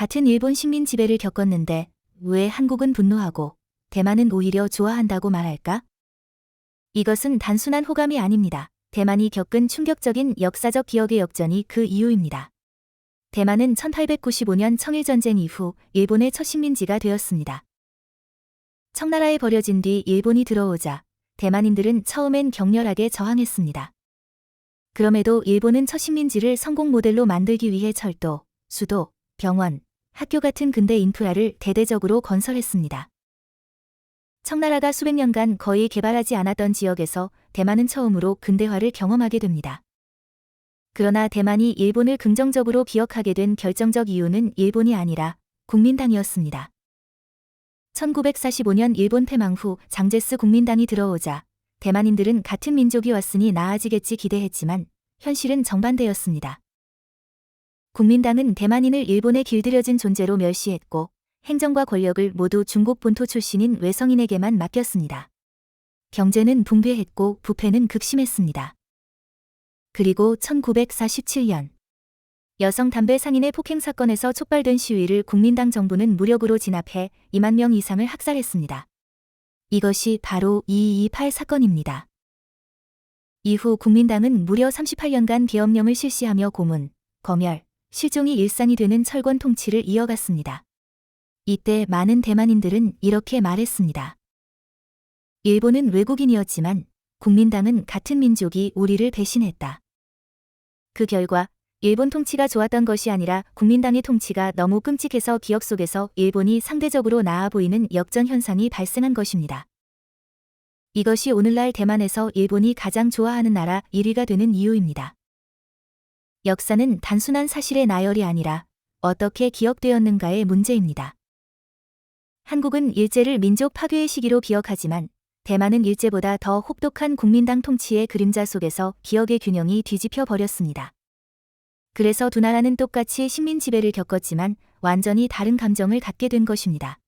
같은 일본 식민 지배를 겪었는데 왜 한국은 분노하고 대만은 오히려 좋아한다고 말할까? 이것은 단순한 호감이 아닙니다. 대만이 겪은 충격적인 역사적 기억의 역전이 그 이유입니다. 대만은 1895년 청일전쟁 이후 일본의 첫 식민지가 되었습니다. 청나라에 버려진 뒤 일본이 들어오자 대만인들은 처음엔 격렬하게 저항했습니다. 그럼에도 일본은 첫 식민지를 성공 모델로 만들기 위해 철도, 수도, 병원, 학교 같은 근대 인프라를 대대적으로 건설했습니다. 청나라가 수백 년간 거의 개발하지 않았던 지역에서 대만은 처음으로 근대화를 경험하게 됩니다. 그러나 대만이 일본을 긍정적으로 기억하게 된 결정적 이유는 일본이 아니라 국민당이었습니다. 1945년 일본 패망 후 장제스 국민당이 들어오자 대만인들은 같은 민족이 왔으니 나아지겠지 기대했지만 현실은 정반대였습니다. 국민당은 대만인을 일본에 길들여진 존재로 멸시했고 행정과 권력을 모두 중국 본토 출신인 외성인에게만 맡겼습니다. 경제는 붕괴했고 부패는 극심했습니다. 그리고 1947년 여성 담배 상인의 폭행 사건에서 촉발된 시위를 국민당 정부는 무력으로 진압해 2만 명 이상을 학살했습니다. 이것이 바로 228 사건입니다. 이후 국민당은 무려 38년간 계엄령을 실시하며 고문, 검열, 실종이 일상이 되는 철권 통치를 이어갔습니다. 이때 많은 대만인들은 이렇게 말했습니다. 일본은 외국인이었지만 국민당은 같은 민족이 우리를 배신했다. 그 결과 일본 통치가 좋았던 것이 아니라 국민당의 통치가 너무 끔찍해서 기억 속에서 일본이 상대적으로 나아 보이는 역전 현상이 발생한 것입니다. 이것이 오늘날 대만에서 일본이 가장 좋아하는 나라 1위가 되는 이유입니다. 역사는 단순한 사실의 나열이 아니라 어떻게 기억되었는가의 문제입니다. 한국은 일제를 민족 파괴의 시기로 기억하지만 대만은 일제보다 더 혹독한 국민당 통치의 그림자 속에서 기억의 균형이 뒤집혀 버렸습니다. 그래서 두 나라는 똑같이 식민 지배를 겪었지만 완전히 다른 감정을 갖게 된 것입니다.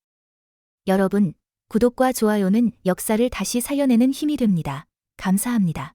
여러분, 구독과 좋아요는 역사를 다시 살려내는 힘이 됩니다. 감사합니다.